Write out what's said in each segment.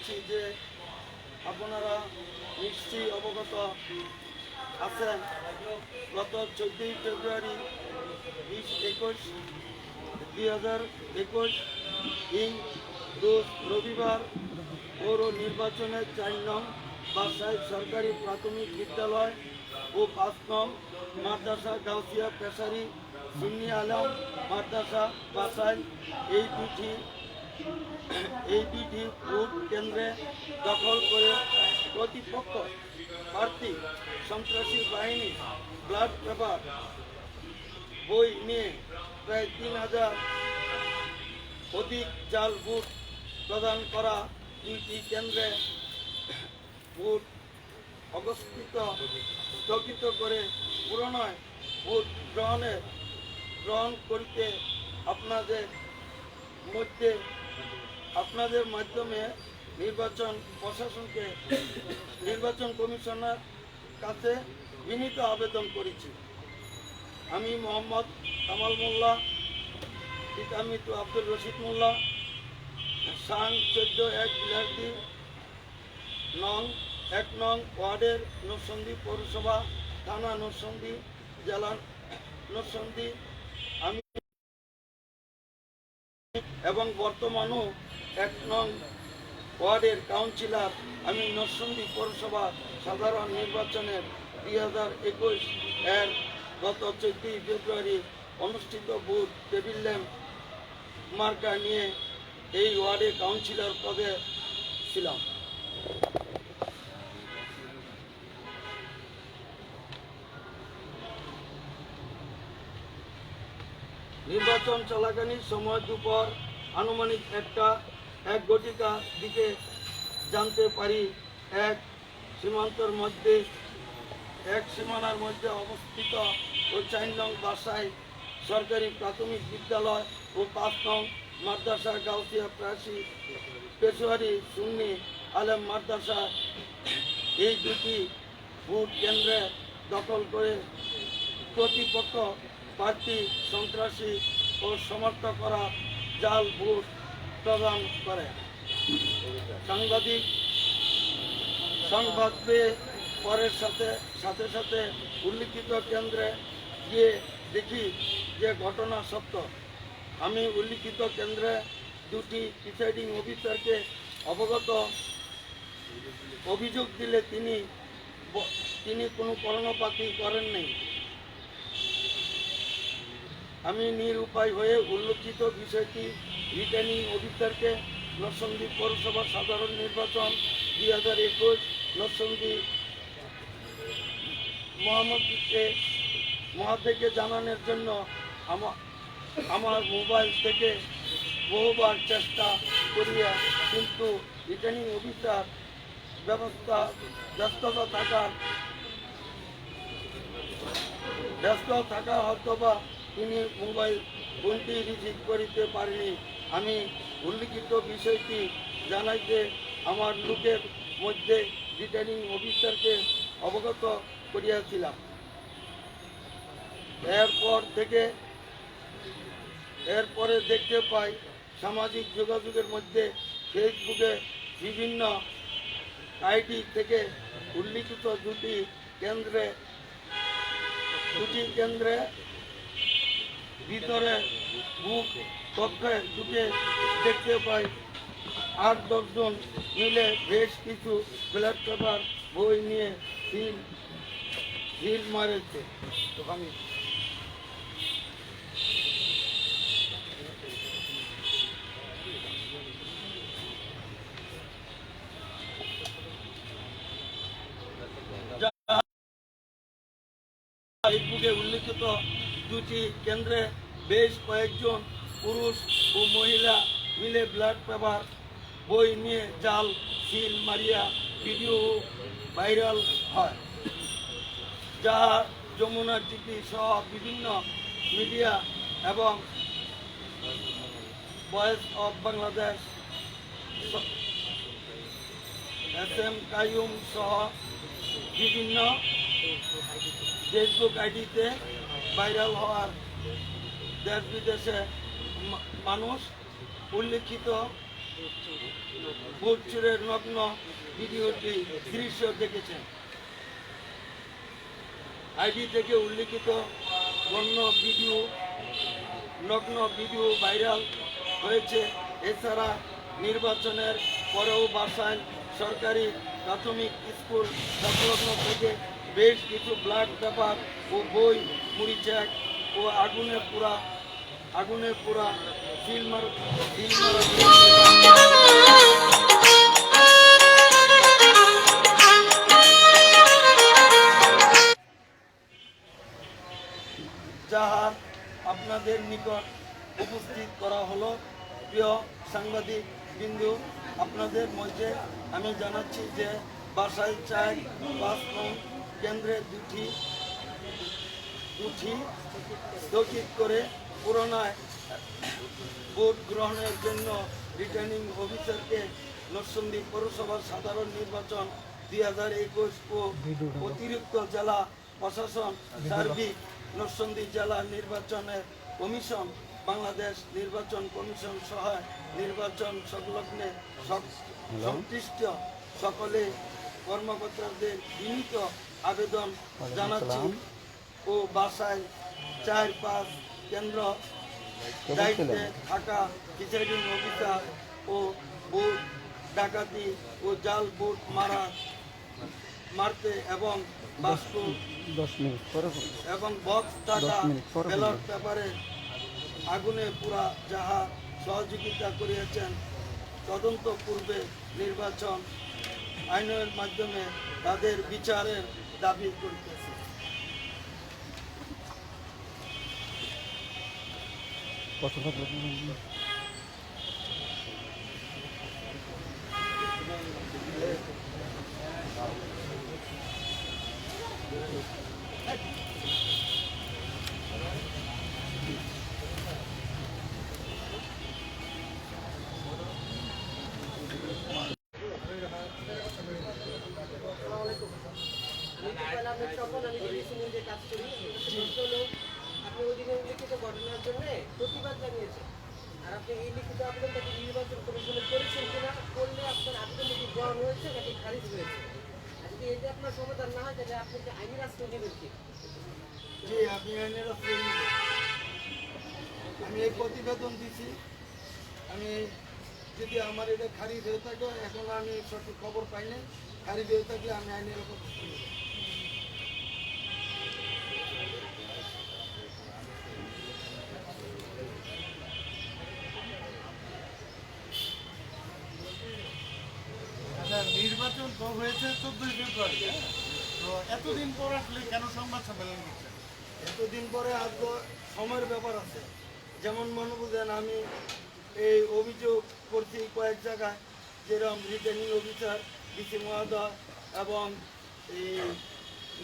জানাচ্ছি যে আপনারা নিশ্চয়ই অবগত আছেন। গত চোদ্দই ফেব্রুয়ারি বিশ একুশ দুই হাজার একুশ, ইং রোজ রবিবার পৌর নির্বাচনের চার নং বাসায় সরকারি প্রাথমিক বিদ্যালয় ও পাঁচ নং মাদ্রাসা গাউসিয়া পেশারি সুন্নি আলম মাদ্রাসা বাসায় এই দুটি এই দুটি ভোট কেন্দ্রে দখল করে প্রতিপক্ষ প্রার্থী সন্ত্রাসী বাহিনী ব্লাড পেপার বই নিয়ে প্রায় তিন হাজার অধিক জাল ভোট প্রদান করা দুইটি কেন্দ্রে ভোট অবস্থিত, স্থগিত করে পুনরায় ভোট গ্রহণের, গ্রহণ করিতে আপনাদের মধ্যে আপনাদের মাধ্যমে নির্বাচন প্রশাসনকে, নির্বাচন কমিশনার কাছে বিনীত আবেদন করেছি। আমি মোহাম্মদ কামাল মোল্লা, পিতা মৃত্যু আব্দুল রশিদ মোল্লা সাং চোদ্দ এক বিলাসী নং এক নং ওয়ার্ডের নরসন্দী পৌরসভা, থানা নরসন্দী জেলা নরসন্দী আমি এবং বর্তমানও এক নং ওয়ার্ডের কাউন্সিলর আমি নরসন্দী পৌরসভা সাধারণ নির্বাচনের দুই হাজার একুশ এর গত চোদ্দই ফেব্রুয়ারি অনুষ্ঠিত বুথ টেবিল ল্যাম্প মার্কা নিয়ে এই ওয়ার্ডে কাউন্সিলর পদে ছিলাম। নির্বাচন চলাকালীন সময় দুপুর আনুমানিক একটা এক ঘটিকা দিকে জানতে পারি, এক সীমান্তর মধ্যে, এক সীমানার মধ্যে অবস্থিত ও চার নং বাসায় সরকারি প্রাথমিক বিদ্যালয় ও পাঁচ নং মাদ্রাসা গাউসিয়া প্রাসী পেশোয়ারি সুন্নি আলেম মাদ্রাসা। এই দুটি ভোট কেন্দ্রে দখল করে প্রতিপক্ষ প্রার্থী, সন্ত্রাসী ও সমর্থন করা জাল ভোট প্রদান করে। সাংবাদিক সংবাদ পেয়ে পরের সাথে সাথে সাথে উল্লিখিত কেন্দ্রে গিয়ে দেখি যে ঘটনা সত্য। আমি উল্লিখিত কেন্দ্রে দুটি প্রিসাইডিং অফিসারকে অবগত অভিযোগ দিলে তিনি তিনি কোনো কর্ণপাতি করেননি আমি নিরুপায় হয়ে উল্লেখিত বিষয়টি রিটার্নিং অফিসারকে নরসন্দী পৌরসভা সাধারণ নির্বাচন দুই হাজার একুশ নরসন্দী মোহাম্মদকে মহাদেকে জানানোর জন্য আমা- আমার মোবাইল থেকে বহুবার চেষ্টা করিয়া কিন্তু রিটার্নিং অফিসার ব্যবস্থা ব্যস্ততা থাকার ব্যস্ত থাকা হয়তো বা তিনি মোবাইল ফোনটি রিসিভ করিতে পারেনি। আমি উল্লিখিত বিষয়টি জানাইতে আমার লোকের মধ্যে রিটার্নিং অফিসারকে অবগত করিয়াছিলাম। এরপর থেকে, এরপরে দেখতে পাই সামাজিক যোগাযোগের মধ্যে ফেসবুকে বিভিন্ন আইডি থেকে উল্লিখিত দুটি কেন্দ্রে দুটি কেন্দ্রে ভিতরে বুক কক্ষে ঢুকে দেখতে পাই আট দশজন মিলে বেশ কিছু ব্ল্যাক পেপার বই নিয়ে সিল সিল মারেছে আমি উল্লিখিত দুটি কেন্দ্রে বেশ কয়েকজন পুরুষ ও মহিলা মিলে ব্লাড পেপার, বই নিয়ে জাল, সিল মারিয়া ভিডিও ভাইরাল হয় যাহা যমুনা টিভি সহ বিভিন্ন মিডিয়া এবং voice of Bangladesh S M Kaim সহ বিভিন্ন ফেসবুক আইডিতে ভাইরাল হওয়ার দেশ বিদেশে মানুষ উল্লেখিত ভোট চুরের নগ্ন ভিডিওটি দৃশ্য দেখেছেন। আইডি থেকে উল্লেখিত বন্য ভিডিও, নগ্ন ভিডিও ভাইরাল হয়েছে। এছাড়া নির্বাচনের পরেও বাসায় সরকারি প্রাথমিক স্কুল সংলগ্ন থেকে বেশ কিছু ব্লাড পেপার ও বই মুড়ি চেক ও আগুনে পুরা আগুনে পুরা সিল মার সিল মারা যাহা আপনাদের নিকট উপস্থিত করা হলো, প্রিয় সাংবাদিক বিন্দু, আপনাদের মধ্যে আমি জানাচ্ছি যে বাসায় চাই পাঁচ কেন্দ্রে দুটি উঠি স্থগিত করে পুরোনায় ভোট গ্রহণের জন্য রিটার্নিং অফিসারকে নরসন্দী পৌরসভার সাধারণ নির্বাচন দুই হাজার একুশ ও অতিরিক্ত জেলা প্রশাসন সার্বিক নরসন্দী জেলা নির্বাচনের কমিশন বাংলাদেশ নির্বাচন কমিশন সহ নির্বাচন সংলগ্নে সংশ্লিষ্ট সকলে কর্মকর্তাদের বিনীত আবেদন জানাচ্ছি ও বাসায় চার পাঁচ কেন্দ্র দায়িত্বে থাকা প্রিসাইডিং অফিসার ও বুট ডাকাতি ও জাল বুট মারা মারতে এবং বাস্তু দশ মিনিট এবং বক্স টাকা ব্যালট পেপারে আগুনে পুরা যাহা সহযোগিতা করিয়াছেন তদন্ত পূর্বে নির্বাচন আইনের মাধ্যমে তাদের বিচারের দাবি করিতেছে। কত থাকবে আপনি তখন আমি ডিবিসি নিউজে কাজ করি প্রশ্ন হলো, আপনি ওই দিনের লিখিত ঘটনার জন্য প্রতিবাদ জানিয়েছেন আর আপনি এই লিখিত আবেদনটাকে নির্বাচন কমিশনে করেছেন কিনা করলে আপনার আবেদন কি গ্রহণ হয়েছে নাকি খারিজ হয়েছে আর যদি এটা আপনার সমাধান না হয় তাহলে আপনি কি আইনি রাস্তা নেবেন কি জি আমি আইনের আশ্রয় নিব। আমি এই প্রতিবেদন দিছি আমি যদি আমার এটা খারিজ হয়ে থাকে এখন আমি সঠিক খবর পাই না খারিজ হয়ে থাকলে আমি আইনের উপর। আচ্ছা নির্বাচন তো হয়েছে চোদ্দই ফেব্রুয়ারি হ্যাঁ? তো এতদিন পর আসলে কেন সংবাদ সম্মেলন করছেন এতদিন পরে আজ সময়ের ব্যাপার আছে যেমন মনে বুঝেন আমি এই অভিযোগ করছি কয়েক জায়গায়, যেরকম রিটার্নিং অফিসার, ডিসি মহোদয় এবং এই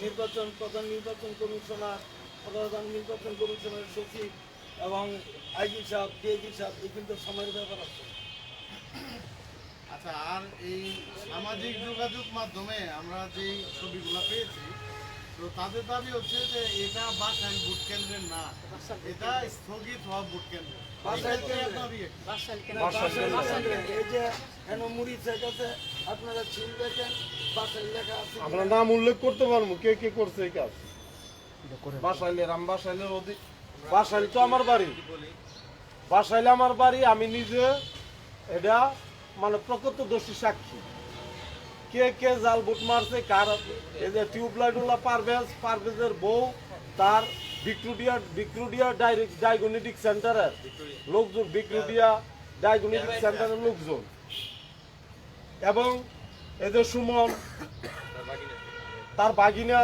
নির্বাচন প্রধান নির্বাচন কমিশনার, প্রধান নির্বাচন কমিশনার সচিব এবং আইজি সাহেব ডিএজি সাহেব, এই কিন্তু সময়ের ব্যাপার আছে। আচ্ছা আর এই সামাজিক যোগাযোগ মাধ্যমে আমরা যেই ছবিগুলো পেয়েছি তো তাদের দাবি হচ্ছে যে এটা বাসাইল ভোট কেন্দ্রের না এটা স্থগিত হওয়া ভোট কেন্দ্র। বাসাইল এটার দাবি এই যে হেন মুড়ি চেক আপনারা ছিল দেখেন বাসায় লেখা আছে। আমরা নাম উল্লেখ করতে পারব কে কে করছে এই কাজ? বাসাইলের আমি বাসাইলের অধিক বাসাইল তো আমার বাড়ি। বাসাইলে আমার বাড়ি আমি নিজে এটা মানে প্রকৃতদর্শী সাক্ষী। কে কে জাল বুট মারছে, কার এই যে টিউবলাইটগুলা পারভেজ, পারভেজের বউ, তার ভিক্টোরিয়া ভিক্টোরিয়া ডায়াগনোটিক সেন্টারের লোকজন ভিক্টোরিয়া ডায়াগনোটিক সেন্টারের লোকজন। এবং এই যে সুমন, তার বাগিনা,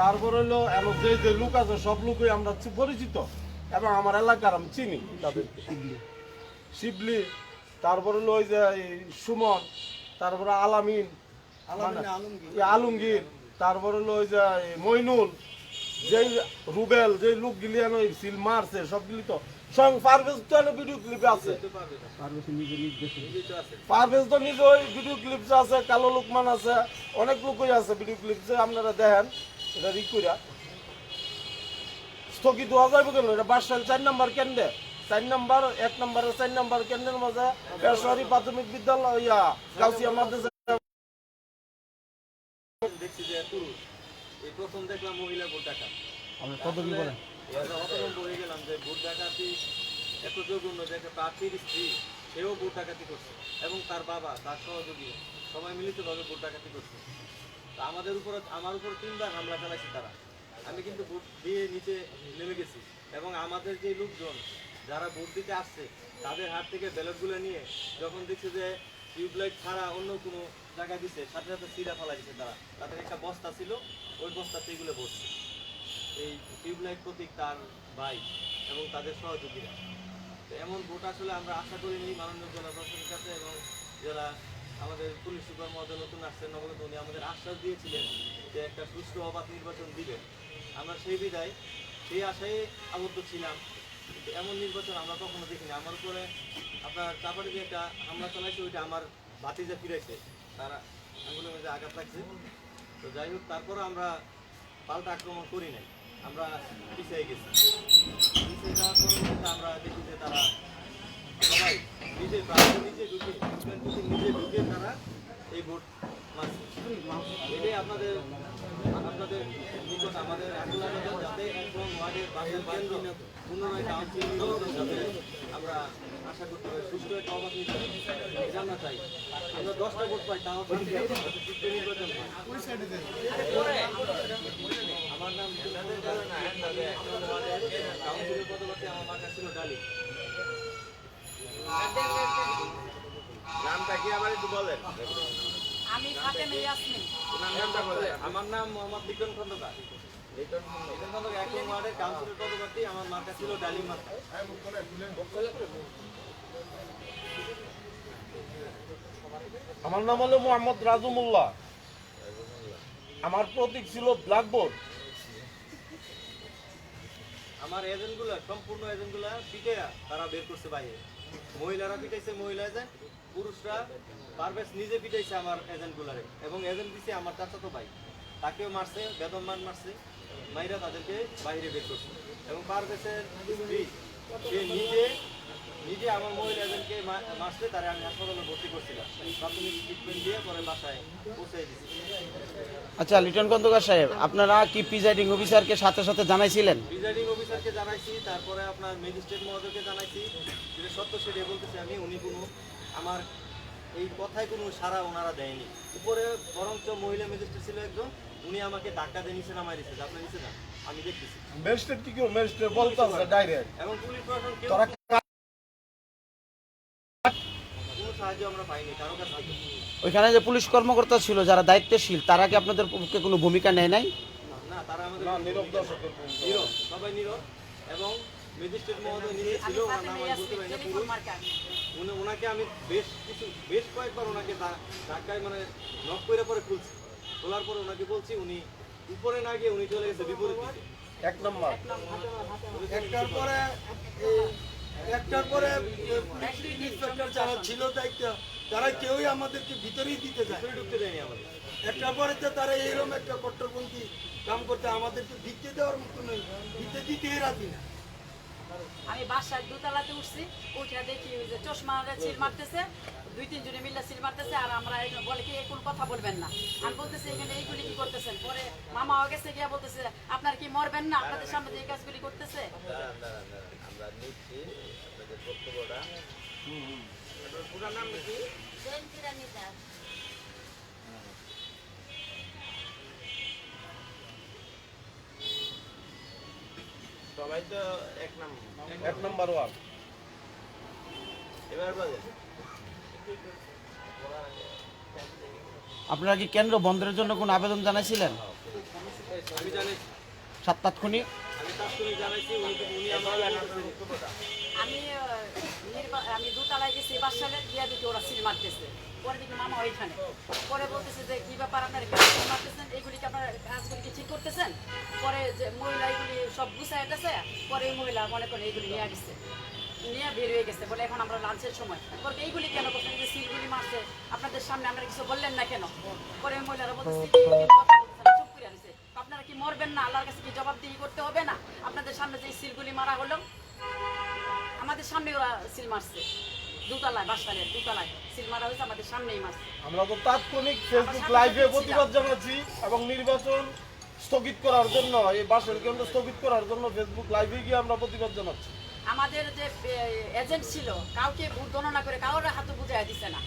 তারপর হলো এমন যে যে লোক আছে, সব লোকই আমরা পরিচিত। এবং আমার এলাকার আমি চিনি তাদেরকে। শিবলি, তারপর হলো ওই যে সুমন তারপরে আলামিন আলামিন আলমগীর। তারপর হলো ওই যে মইনুল যেই রুবেল যেই লোকগুলি সিল মারছে সবগুলি তো স্বয়ং পারভেজ তো ভিডিও ক্লিপে আছে। পারবে নিজে নির্দেশে পারভেজ তো নিজে ওই ভিডিও ক্লিপস আছে কালো লোকমান আছে অনেক লোকই আছে ভিডিও ক্লিপসে আপনারা দেখেন এটা স্থগিত হওয়া যাবে কেন? এটা চার নাম্বার কেন্দ্রে চার নাম্বার এক নাম্বারের চার নাম্বার কেন্দ্রের মাঝে বেসরকারি প্রাথমিক বিদ্যালয় ইয়া গাউসিয়া মাদ্রাসা। দেখছি যে পুরুষ এই প্রথম দেখলাম মহিলা ভোট ডাকাত আমরা তদবি বলেন? হতভম্ব হয়ে গেলাম যে ভোট ডাকাতি এত জঘন্য যে একটা প্রার্থীর স্ত্রী সেও ভোট ডাকাতি করছে। এবং তার বাবা তার সহযোগী সবাই মিলিতভাবে ভোট ডাকাতি করছে। আমাদের উপর আমার উপর তিনবার হামলা চালাইছে তারা। আমি কিন্তু ভোট দিয়ে নিচে নেমে গেছি। এবং আমাদের যে লোকজন যারা ভোট দিতে আসছে, তাদের হাত থেকে ব্যালটগুলো নিয়ে যখন দেখছে যে টিউবলাইট ছাড়া অন্য কোনো জায়গায় দিছে, সাথে সাথে সিরা ফেলা দিচ্ছে তারা। তাদের একটা বস্তা ছিল, ওই বস্তাতে এগুলো বসছে। এই টিউবলাইট প্রতীক তার ভাই এবং তাদের সহযোগীরা। তো এমন ভোট আসলে আমরা আশা করিনি, মাননীয় জেলা প্রশাসনের কাছে এবং যারা আমাদের পুলিশ সুপার মহোদয় নতুন আসছেন নবগত উনি আমাদের আশ্বাস দিয়েছিলেন যে একটা সুষ্ঠু অবাধ নির্বাচন দিবেন। আমরা সেই বিদায়, সেই আশায় আবদ্ধ ছিলাম। এমন নির্বাচন আমরা কখনো দেখিনি। আমার উপরে আপনার চাপাড়ি যে একটা হামলা চালাইছে, ওইটা আমার বাতি ভাতিজা ফিরাইছে। তারা আঙ্গুলের মধ্যে আঘাত লাগছে। তো যাই হোক তারপরে আমরা পাল্টা আক্রমণ করি নাই। আমরা পিছিয়ে গেছি। পিছিয়ে যাওয়ার পরে আমরা দেখি যে তারা সবাই নিজে নিজে ঢুকে নিজে ঢুকে তারা এই ভোট এটাই আপনাদের আপনাদের নিকট আমাদের যাতে ওয়ার্ডের বাসের কেন্দ্র পুনরায় কাউন্সিল যাতে আমরা আশা করতে পারি সুষ্ঠু একটা অবাধ এটা আমরা চাই। আমরা দশটা ভোট পাই তাও নির্বাচন আমার নাম কাউন্সিলের পদবর্তী আমার ছিল ডালি। নামটা কি আবার একটু বলেন? আমি ফাতেমা ইয়াসমিন। আমার নাম মোহাম্মদ বিক্রম খন্দকার। আমার মার্কা ছিল ডালি মার্কা আমার নাম হলো মোহাম্মদ রাজুমুল্লাহ। আমার প্রতীক ছিল ব্ল্যাকবোর্ড। আমার এজেন্টগুলো সম্পূর্ণ এজেন্টগুলো পিটে তারা বের করছে বাইরে। মহিলারা পিটাইছে মহিলা এজেন্ট পুরুষরা পারভেজ নিজে পিটাইছে আমার এজেন্টগুলারে। এবং এজেন্ট দিছে আমার চাচাতো ভাই। তাকেও মারছে বেদনমান মারছে মাইরা তাদেরকে বাইরে বের করছে। এবং পারভেজের স্ত্রী সে নিজে নিজে আমার মহিলা এজেন্টকে মারছে তারা আমি হাসপাতালে ভর্তি করছিলাম। প্রাথমিক ট্রিটমেন্ট দিয়ে পরে বাসায় পৌঁছে দিছি। আচ্ছা লিটন খন্দকার সাহেব আপনারা কি প্রিজাইডিং অফিসারকে সাথে সাথে জানাইছিলেন? প্রিজাইডিং অফিসারকে জানাইছি তারপরে আপনার ম্যাজিস্ট্রেট মহোদয়কে জানাইছি। যেটা সত্য সেটা বলতেছে আমি উনি কোনো আমার এই কথায় কোনো সারা ওনারা দেয়নি। উপরে বরঞ্চ মহিলা ম্যাজিস্ট্রেট ছিল একজন উনি আমাকে ধাক্কা দিয়ে নিচে নামাই দিচ্ছে আপনি নিচে না আমি দেখতেছি। ম্যাজিস্ট্রেট কি কেউ? ম্যাজিস্ট্রেট বলতেছে ডাইরেক্ট এবং পুলিশ প্রশাসন কেউ তোরা কোনো সাহায্য আমরা পাইনি কারও কাছ ওইখানে যে পুলিশ কর্মকর্তা ছিল যারা দায়িত্বশীল তারা কি আপনাদের পক্ষে কোনো ভূমিকা নেয় নাই? না তারা আমাদের নীরব দর্শকের নীরব সবাই নীরব। এবং ম্যাজিস্ট্রেট মহোদয় ছিল ওনার নাম আমি বলতে পারি না টেলিফোন উনি ওনাকে আমি বেশ কিছু বেশ কয়েকবার ওনাকে ধাক্কায় মানে নক করে পরে খুলছি। খোলার পরে ওনাকে বলছি উনি উপরে না গিয়ে উনি চলে গেছে বিপরীত দিকে। এক নম্বর। একটার পরে একটার পরে ইন্সপেক্টর যারা ছিল দায়িত্ব তারা কেউই আমাদেরকে ভিতরেই দিতে যায়। ঢুকতে দেয়নি আমাদের। একটার পরে তো তারা এইরকম একটা কট্টরপন্থী কাম করতে আমাদেরকে ভিত্তি দেওয়ার মতো নয়। ভিত্তি দিতেই রাজি না। আমি বাসায় দোতলাতে উঠছি উঠে দেখি ওই যে চশমা সিল মারতেছে দুই তিন জনে মিলে সিল মারতেছে আর আমরা এখানে বলে কি কোন কথা বলবেন না। আমি বলতেছি এখানে এইগুলি কি করতেছেন? পরে মামা গেছে গিয়া বলতেছে আপনার কি মরবেন না? আপনাদের সামনে যে এই কাজগুলি করতেছে? আমরা নিচ্ছি আপনাদের বক্তব্যটা। পুরো নাম কি? সবাই তো এক নাম। এক নম্বর ওয়ান এবার আপনারা কি কেন্দ্র বন্ধের জন্য কোন আবেদন জানাইছিলেন? আমি জানি সাত তাৎক্ষণিক? আমি তাৎক্ষণিক জানাইছি উনি উনি আমার বক্তব্যটা আমি আহ, নির্বা- আমি দোতলায় গেছি বাসালে গিয়া আপনাদের সামনে আপনারা কিছু বললেন না কেন? পরে আপনারা কি মরবেন না? আল্লাহর কাছে কি জবাবদিহি করতে হবে না? আপনাদের সামনে যে সিলগুলি মারা হলো, আমাদের সামনে ওরা সিল মারছে। দুতলায় বাসালের দুতলায়। সিল মারা হয়েছে আমাদের সামনেই মারছে আমরা তো তাৎক্ষণিক ফেসবুক লাইভে প্রতিবাদ জানাচ্ছি এবং নির্বাচন স্থগিত করার জন্য এই বাসের কেন্দ্র স্থগিত করার জন্য ফেসবুক লাইভে গিয়ে আমরা প্রতিবাদ জানাচ্ছি। আমাদের যে এজেন্ট ছিল কাউকে ভোট গণনা করে কারোর হাতে বুঝাই দিছে না।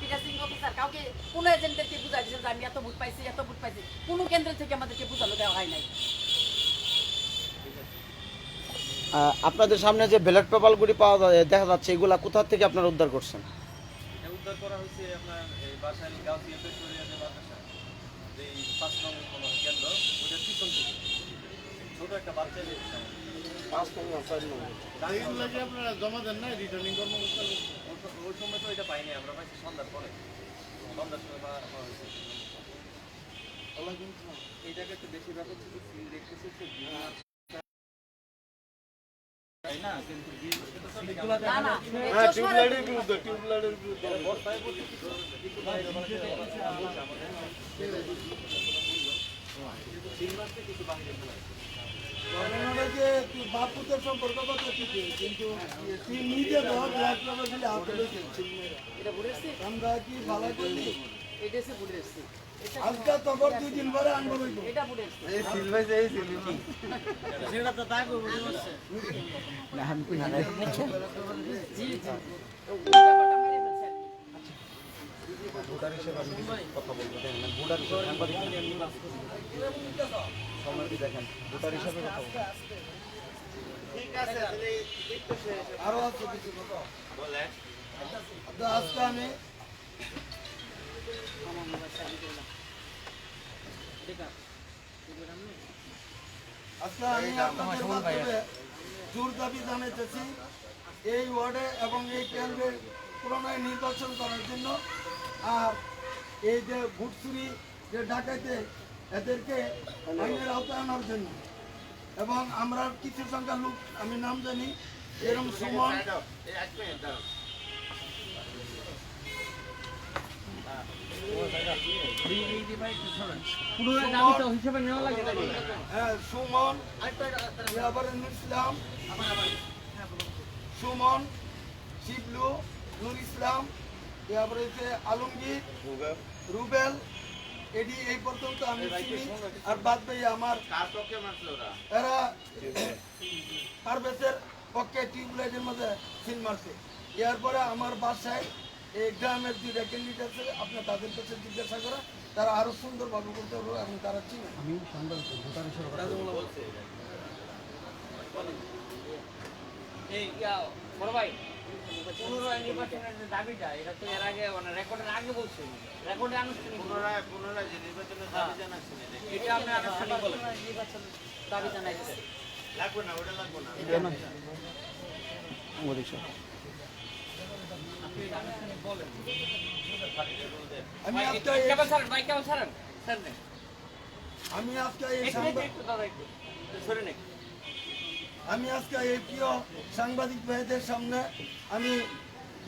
পিটাসিং অফিসার কাউকে কোনো এজেন্টদেরকে বুঝাই দিছে যে আমি এত ভোট পাইছি এত ভোট পাইছি। কোনো কেন্দ্র থেকে আমাদেরকে বুঝানো দেওয়া হয় নাই। আপনাদের সামনে যে ব্যালট পেপারগুলি পাওয়া যায় দেখা যাচ্ছে এগুলা কোথা থেকে আপনারা উদ্ধার করছেন? এটা উদ্ধার করা হয়েছে আপনার এই বাসাইল গাউসিয়া পেট্রোলিয়া যে মাদ্রাসা এই পাঁচ নং কোনো কেন্দ্র ওইটার পিছন থেকে। ছোট একটা বাচ্চা এসেছে পাঁচ নম্বর চার নম্বর ওই সময় তো এটা পাইনি আমরা পাইছি সন্ধ্যার পরে। সন্ধ্যার সময় পাওয়া পাওয়া হয়েছে। এইটাকে একটু বেশি ব্যাপার থেকে দেখতেছি বাপুদের সম্পর্ক কথা ঠিকই কিন্তু নিজে ধর সিট আমরা কি ভালো করলি এটা বুড়ের সিট এটা আজকে তখন দুই দিন পরে আনব রইব এটা বুড়ের সিট জি জি তো ওই ব্যাপারটা মেরে ফেলছে আর কি। কথা বলব দেখেন আমি ভোটার হিসেবে সাংবাদিক সময় দেখেন ভোটার হিসেবে কথা বলব। আরও আছে কিছু কথা। বলে আজকে আমি আজকে আমি আপনাদের জোর দাবি জানাইতেছি এই ওয়ার্ডে এবং এই কেন্দ্রে পুনরায় নির্বাচন করার জন্য আর এই যে ভোট চুরি যে ডাকাইতে এদেরকে আইনের আওতায় আনার জন্য এবং আমরা কিছু সংখ্যা লোক আমি নাম জানি এরকম সুমন ইসলাম, সুমন, শিবলু, নুর ইসলাম ইয়াবারে হচ্ছে আলমগীর, রুবেল, এডি এই পর্যন্ত আমি আর বাদ দিয়ে আমার এরা পারভেজের পক্ষে টিউবলাইটের মধ্যে সিল মারছে। এরপরে আমার বাসায় এই গ্রামের দুইটা ক্যান্ডিডেট আছে আপনি তাদের কাছে জিজ্ঞাসা করা তারা আরও সুন্দরভাবে করতে পারব এবং তারা চিনে। এই বড় ভাই পুনরায় নির্বাচনের যে দাবিটা এটা তো এর আগে মানে রেকর্ডের আগে বলছে রেকর্ডে আনুষ্ঠানিক পুনরায় পুনরায় যে নির্বাচনের দাবি জানাচ্ছেন এটা আপনি আনুষ্ঠানিক বলেন। নির্বাচন দাবি জানাইছে লাগবে না ওটা লাগবে না। না। আমি আজকে এই আমি আজকে এই প্রিয় সাংবাদিক ভাইদের সামনে আমি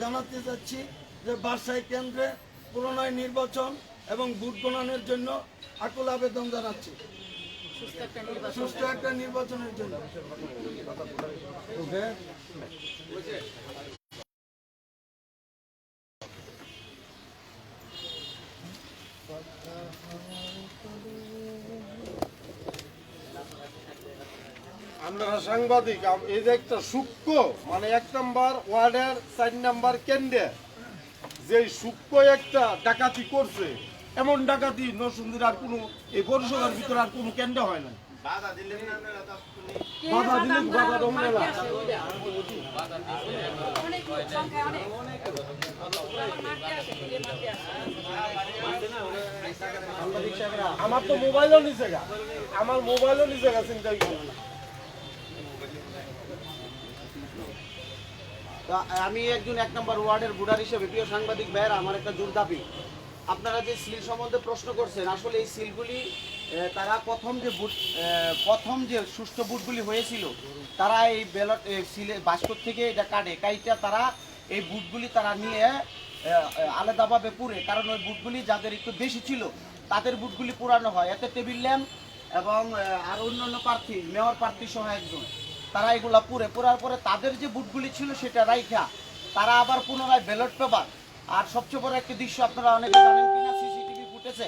জানাতে চাচ্ছি যে বাসাই কেন্দ্রে পুনরায় নির্বাচন এবং ভোট গণনের জন্য আকুল আবেদন জানাচ্ছি। সুস্থ একটা একটা নির্বাচনের জন্য। আপনারা সাংবাদিক এই যে একটা সূক্ষ্ম মানে এক নম্বর ওয়ার্ডের, চার নাম্বার কেন্দ্রে যে সূক্ষ্ম একটা ডাকাতি করছে, এমন ডাকাতি নরসুন্দির আর কোনো, এই পৌরসভার ভিতরে আর কোনো কেন্দ্র হয় না বাধা দিলেন না আপনারা তখনই কে বাধা দিলে বাধা দমনে না। মারতে অনেক অনেক মারতে আসে মারতে আসে? আমার তো মোবাইলও নিচে গা। আমার মোবাইলও নিচে গা চিন্তা করি তা আমি একজন এক নম্বর ওয়ার্ডের ভোটার হিসেবে প্রিয় সাংবাদিক ভাইয়েরা আমার একটা জোর দাবি। আপনারা যে সিল সম্বন্ধে প্রশ্ন করছেন আসলে এই সিলগুলি তারা প্রথম যে বুট প্রথম যে সুষ্ঠু বুটগুলি হয়েছিল, তারা এই ব্যালট সিলে, বাস্কর থেকে এটা কাটে। কাইটা তারা এই বুটগুলি তারা নিয়ে আলাদাভাবে পুরে কারণ ওই বুটগুলি যাদের একটু বেশি ছিল, তাদের বুটগুলি পুরানো হয়। এতে টেবিল ল্যাম্প এবং আর অন্যান্য প্রার্থী, মেয়র প্রার্থী সহ একজন, তারা এগুলা পুরে পুরার পরে তাদের যে বুটগুলি ছিল সেটা রাইখা, তারা আবার পুনরায় ব্যালট পেপার আর সবচেয়ে বড় একটি দৃশ্য আপনারা অনেকে জানেন কিনা, সিসিটিভি ফুটেছে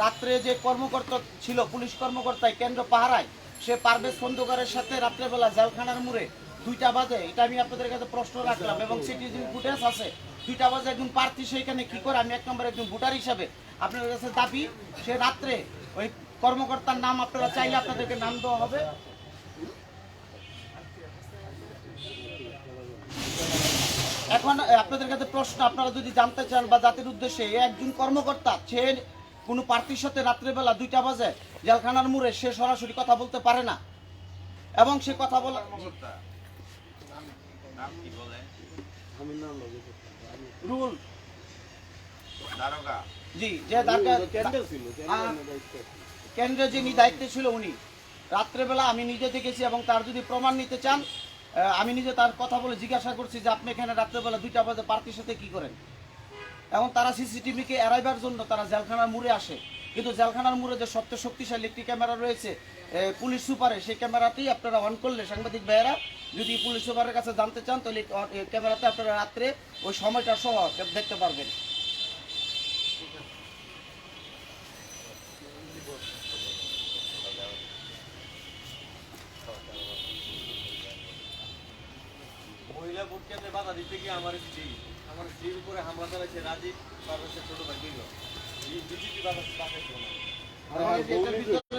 রাত্রে যে কর্মকর্তা ছিল, পুলিশ কর্মকর্তায় কেন্দ্র পাহারায়, সে পারভেজ খন্দকারের সাথে রাত্রেবেলা জেলখানার মুড়ে দুইটা বাজে। এটা আমি আপনাদের কাছে প্রশ্ন রাখলাম এবং সিটিভি ফুটেজ আছে। দুইটা বাজে একজন প্রার্থী সেইখানে কি করে? আমি এক নম্বর একজন ভোটার হিসাবে আপনাদের কাছে দাবি, সে রাত্রে ওই কর্মকর্তার নাম আপনারা চাইলে আপনাদেরকে নাম দেওয়া হবে। এখন আপনাদের কাছে প্রশ্ন, আপনারা যদি জানতে চান বা জাতির উদ্দেশ্যে একজন কর্মকর্তা, সে কোনো প্রার্থীর সাথে রাত্রেবেলা দুইটা বাজে জেলখানার মুড়ে সে সরাসরি কথা বলতে পারে না। এবং সে কথা বলা কর্মকর্তা নাম কি বলে রুল জি যে কেন্দ্র ছিল আহ, কেন্দ্রে যিনি দায়িত্বে ছিল উনি। রাত্রেবেলা আমি নিজে দেখেছি এবং তার যদি প্রমাণ নিতে চান আহ, আমি নিজে তার কথা বলে জিজ্ঞাসা করছি যে আপনি এখানে রাত্রেবেলা দুইটা বাজে পার্টির সাথে কি করেন? এবং তারা সিসিটিভিকে এড়াইবার জন্য তারা জেলখানার মুড়ে আসে। কিন্তু জেলখানার মুড়ে যে সবচেয়ে শক্তিশালী একটি ক্যামেরা রয়েছে পুলিশ সুপারে, সেই ক্যামেরাতেই আপনারা অন করলে সাংবাদিক ভাইয়েরা, যদি পুলিশ সুপারের কাছে জানতে চান, তাহলে ক্যামেরাতে আপনারা রাত্রে ওই সময়টা সহ দেখতে পারবেন মহিলা ভোট কেন্দ্রে বাধা দিতে গিয়ে আমার স্ত্রী আমার স্ত্রীর উপরে চালাইছে রাজীব পারভেজের ছোট ভাই দুইজন বিজেপি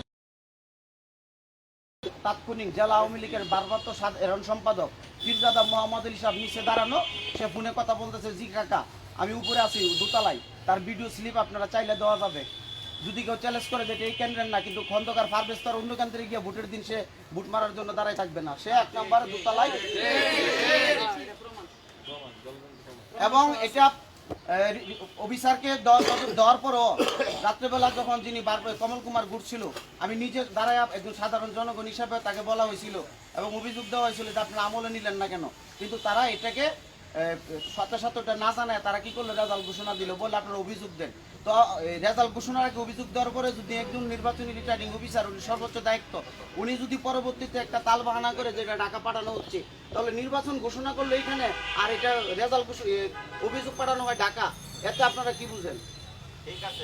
তাৎক্ষণিক জেলা আওয়ামী লীগের ভারপ্রাপ্ত সাধারণ সম্পাদক পীরজাদা মোহাম্মদ আলী সাহেব নিচে দাঁড়ানো। সে ফোনে কথা বলতেছে জি কাকা আমি উপরে আছি দোতলায়। তার ভিডিও স্লিপ আপনারা চাইলে দেওয়া যাবে। যদি কেউ চ্যালেঞ্জ করে যে এই কেন্দ্রের না কিন্তু খন্দকার পারভেজ তার অন্য কেন্দ্রে গিয়ে ভোটের দিন সে ভোট মারার জন্য দাঁড়ায় থাকবে না। সে এক নম্বর দোতলায়। এবং এটা অফিসারকে দেওয়া- দেওয়া- দেওয়ার পরও রাত্রেবেলা যখন যিনি বার- করে কমল কুমার ঘুরছিল, আমি নিজে দাঁড়ায় একজন সাধারণ জনগণ হিসাবে তাকে বলা হয়েছিল এবং অভিযোগ দেওয়া হয়েছিল যে আপনি আমলে নিলেন না কেন। কিন্তু তারা এটাকে সাথে সাথে ওটা না জানায় তারা কি করল? রেজাল্ট ঘোষণা দিল বলে আপনারা অভিযোগ দেন। তো রেজাল্ট ঘোষণার আগে অভিযোগ দেওয়ার পরে যদি একজন নির্বাচনী রিটার্নিং অফিসার উনি সর্বোচ্চ দায়িত্ব উনি যদি পরবর্তীতে একটা তাল বাহানা করে যেটা টাকা পাঠানো হচ্ছে তাহলে নির্বাচন ঘোষণা করল এখানে আর এটা রেজাল্ট অভিযোগ পাঠানো হয় ঢাকা। এতে আপনারা কি বুঝেন? ঠিক আছে।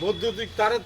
বৈদ্যুতিক তারের